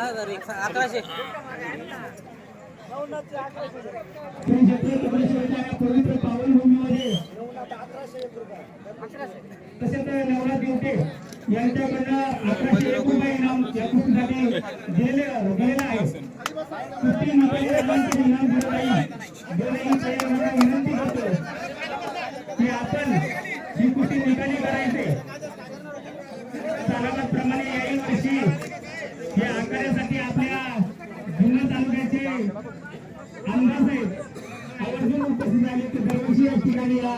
या हजार एक अकराशे तसेच नवनाथ देवटे यांच्याकडनं अकराशे एक रुपये. इनाम या कुस्तीसाठी दिलेले दिलेलं आहे कुस्ती तर या ठिकाणी या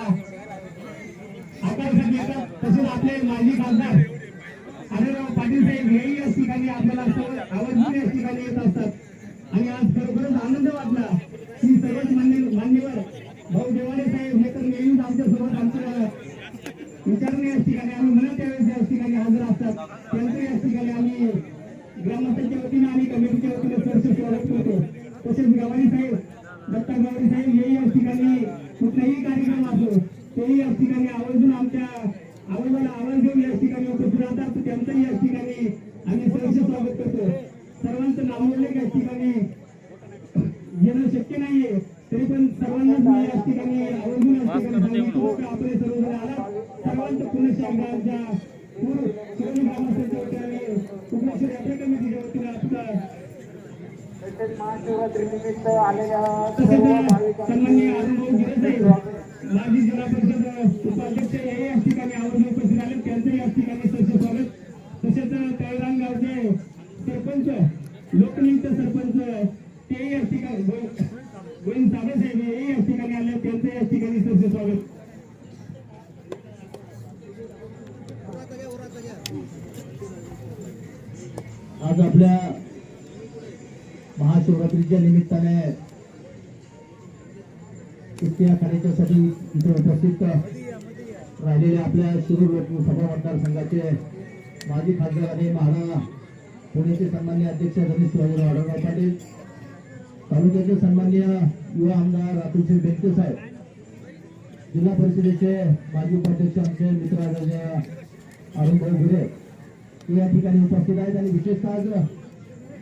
आकारासाठी येतात तसेच आपले माजी खासदार आढळराव पाटील साहेब हेही याच ठिकाणी आपल्याला सर्व आवर्जून या ठिकाणी येत असतात. आणि आज खरोखरच आनंद वाटला. की सर्वच मान्य मान्यवर भाऊ देवाडे साहेब हे तर नेहमीच आमच्यासोबत आमच्या विचारणे या ठिकाणी आम्ही म्हणत त्यावेळेस या ठिकाणी हजर असतात. त्यांचं या ठिकाणी आम्ही ग्रामस्थांच्या वतीने आणि कमिटीच्या वतीने सरसे स्वागत करतो. तसेच गवारी साहेब दत्ता गवारी साहेब हेही या ठिकाणी कुठलाही कार्यक्रम असो तेही या ठिकाणी आवर्जून आमच्या आवाजाला आवाज घेऊन या ठिकाणी उपस्थित राहतात त्यांचंही या ठिकाणी आम्ही सहर्ष स्वागत करतो सर्वांचं नामोल्लेख या ठिकाणी येणं शक्य नाहीये तरी पण सर्वांनाच मी या ठिकाणी आवर्जून या ठिकाणी सांगितलं की आपले सर्वजण आला सर्वांचं पुनश्च एकदा आमच्या पूर्ण शिरोमणी ग्रामस्थांच्या वतीने कुकलेश्वर यात्रा कमिटीच्या वतीने आपलं तसेच महाशिवरात्री निमित्त आलेल्या सर्व भाविकांचे माजी जिल्हा परिषद उपाध्यक्ष हे या ठिकाणी आवर्जून उपस्थित आले त्यांचं या ठिकाणी स्वागत तसेच तळरांगावचे सरपंच लोकनियुक्त सरपंच ते या ठिकाणी गो- गोविंद साबळे साहेब हे या ठिकाणी आले त्यांचं या ठिकाणी सहर्ष स्वागत आज आपल्या महाशिवरात्रीच्या निमित्ताने कुस्ती कार्यक्रमासाठी इथे उपस्थित राहिलेले आपल्या शिरूर लोकसभा मतदारसंघाचे माजी खासदार आणि महाराज पुण्याचे सन्मान्य अध्यक्ष रमेश शिवाजीराव आढळराव पाटील तालुक्याचे सन्मान्य युवा आमदार अतुलसिंह बेंके साहेब जिल्हा परिषदेचे माजी उपाध्यक्ष आमचे मित्र आदरणीय अरुणभाऊ गुरे या ठिकाणी उपस्थित आहेत आणि विशेषतः आज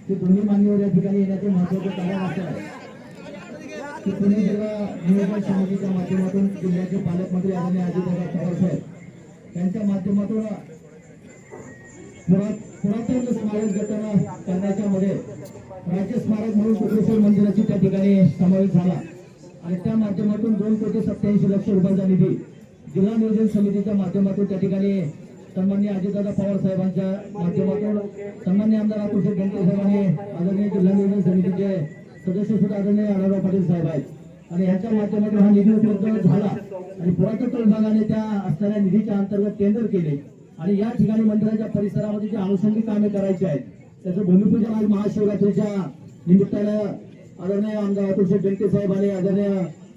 ते दोन्ही मान्यवर या ठिकाणी येण्याचे महत्त्वाचे कारण असं आहे. की पुणे जिल्हा नियोजन समितीच्या माध्यमातून जिल्ह्याचे पालकमंत्री आदरणीय अजितदादा पवार साहेब यांच्या माध्यमातून पुरातन स्मारक जतन करण्याच्या मध्ये राज्य स्मारक म्हणून कोपेश्वर मंदिराची त्या ठिकाणी समावेश झाला. आणि त्या माध्यमातून दोन कोटी सत्याऐंशी लक्ष रुपयांचा निधी जिल्हा नियोजन समितीच्या माध्यमातून त्या ठिकाणी सन्मान्य अजितदादा पवार साहेबांच्या माध्यमातून सन्मान्य आमदार अतुल बेंके साहेबांनी आदरणीय जिल्हा नियोजन समितीचे सदस्य सुद्धा आदरणीय आढळराव पाटील साहेब आहेत. आणि ह्याच्या माध्यमातून हा निधी उपलब्ध झाला आणि पुरातत्व विभागाने त्या असणाऱ्या निधीच्या अंतर्गत टेंडर केले. आणि या ठिकाणी मंदिराच्या परिसरामध्ये जे आनुषंगिक कामे करायची आहेत त्याचं भूमिपूजन आज महाशिवरात्रीच्या निमित्तानं आदरणीय आमदार अतुल बेंके साहेब आणि आदरणीय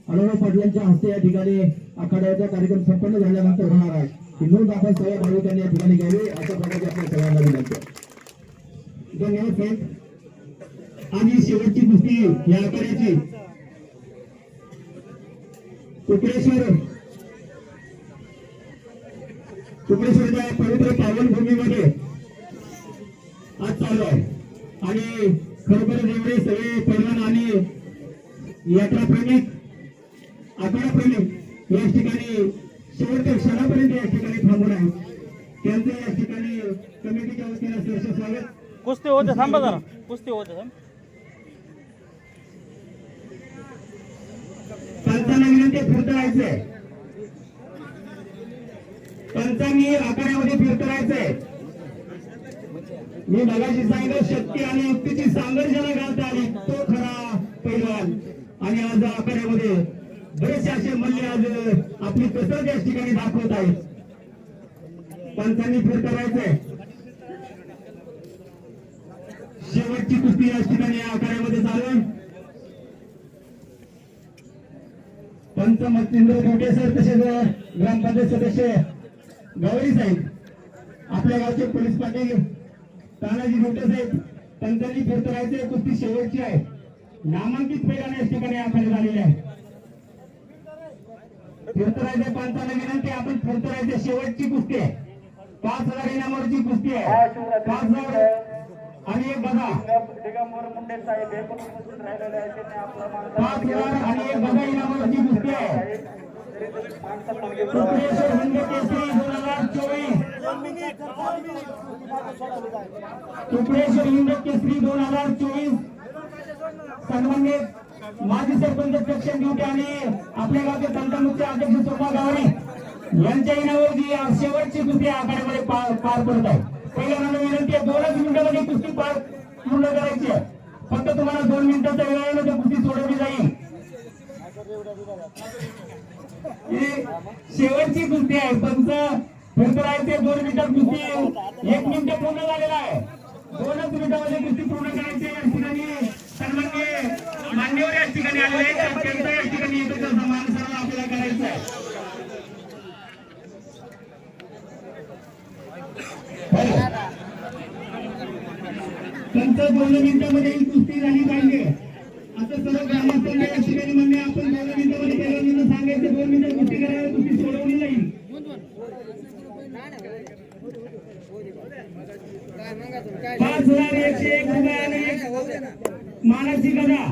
आढळराव पाटील यांच्या हस्ते या ठिकाणी आखाड्याचा कार्यक्रम संपन्न झाल्यानंतर होणार आहे. ही नोंद आपण सर्व भाविकांनी या ठिकाणी घ्यावी अशा प्रकारची आपल्या सगळ्यांना विनंती धन्यवाद साहेब आणि शेवटची कुस्ती या आकाराची कुकडेश्वर. कुकडेश्वरच्या पवित्र पावनभूमीमध्ये आज चालू आहे. आणि खरोखर एवढे सगळे पैलवान आणि यात्रा प्रेमिक आखाडा प्रेमिक या ठिकाणी शेवटच्या क्षणापर्यंत या ठिकाणी थांबून आहेत त्यांचं या ठिकाणी कमिटीच्या वतीने सहर्ष स्वागत. कुस्ती होते थांबा जरा. कुस्ती होते थांब. पंचांना विनंती आहे, फिरत राहायचंय. पंचांनी आखाड्यामध्ये फिरत राहायचंय. मी मगाशी सांगितलं शक्ती आणि युक्तीची सांगड ज्याला घालता आली. तो खरा पैलवान. आणि आज आखाड्यामध्ये बरेचसे असे मल्ले आज आपली कसरत या ठिकाणी दाखवत आहेत. पंचांनी फेर करायचंय. शेवटची कुस्ती या ठिकाणी या आखाड्यामध्ये चालून पंच मच्छिंद्र गोटे सर तसेच ग्रामपंचायत सदस्य गौरी साहेब. आपल्या गावचे पोलीस पाटील तानाजी गोटे साहेब. पंचांनी फेर करायचे कुस्ती शेवटची आहे. नामांकित पेगाने या ठिकाणी आखाडे झालेले आहे. फिरतरायच्या पंचांना विनंती आपण फिरतरायच्या शेवटची कुस्ती आहे. पाच हजार इनामावरची कुस्ती आहे. पाच हजार आणि एक बघा. दिगंबर मुंडे साहेब हे पण उपस्थित राहिलेले आहेत. त्यांनी आपला पाच हजार आणि एक बघा इनामावरची कुस्ती आहे. कोपेश्वर हिंद केसरी दोन हजार चोवीस. कोपेश्वर हिंद केसरी दोन हजार चोवीस. सन्मानित माजी सरपंच प्रक्षण ड्युटी आणि आपल्या गावचे तंत्रमुख्य अध्यक्ष सोमा गावडे यांच्या इनावर जी शेवटची कुस्ती आखाड्यामध्ये पार पार पडत आहे. पहिल्यांदा विनंती आहे दोनच मिनिटामध्ये कुस्ती पार पूर्ण करायची आहे. फक्त तुम्हाला दोन मिनिटाचा वेळ आहे ना तर कुस्ती सोडवली जाईल. शेवटची कुस्ती आहे. पंच ते दोन मिनिटात कुस्ती एक मिनिट पूर्ण झालेला आहे. दोनच मिनिटामध्ये कुस्ती पूर्ण करायची या ठिकाणी सन्मान्य मान्यवर या ठिकाणी आलेले आहेत. त्यांचा या ठिकाणी एकत्र सन्मान सर्व आपल्याला करायचा आहे बरं. त्यांचं दोन मिनिटामध्ये ही कुस्ती झाली पाहिजे. असं सर्व ग्रामस्थांना या ठिकाणी म्हणणे आपण दोन मिनिटामध्ये पहिल्यांदा सांगायचं दोन मिनिटं कुस्ती करायला कुस्ती सोडवली जाईल पाच हजार एकशे एक रुपये आणि मानाची गदा.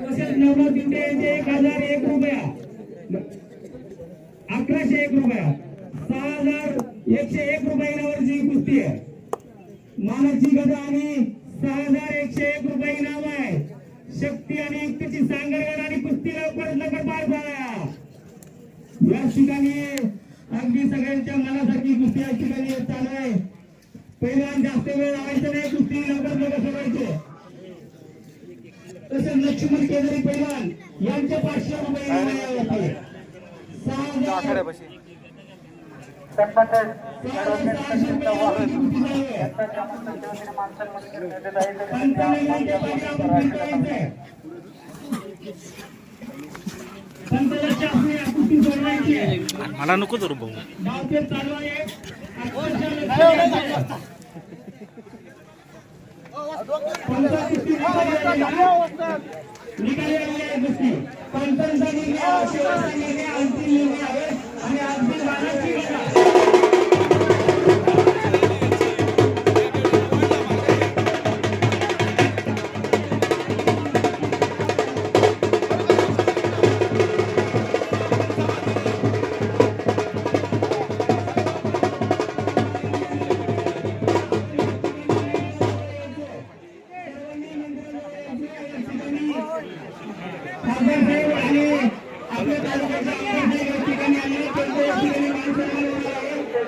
तसेच नवनाथ दिवटे यांचे एक हजार एक रुपया. अकराशे एक रुपया. सहा हजार एकशे एक रुपये इनावरची कुस्ती आहे. मानाची गदा आणि सहा हजार एकशे एक रुपये इनाम आहे. शक्ती आणि एकतेची सांगड आणि कुस्ती लवकरात लवकर पार पाडा. या ठिकाणी अगदी सगळ्यांच्या मनासारखी कुस्ती या ठिकाणी चालू आहे. पहिल्यांदा जास्त वेळ लावायचा नाही कुस्ती लवकर लवकर सोडायचे. तसेच लक्ष्मण केदारी पैलवान यांच्या पाचशे रुपये सहा हजार मला नको जर भाऊ आहे. आहे. पंचांचा निर्णय अंतिम निर्णय आहे आणि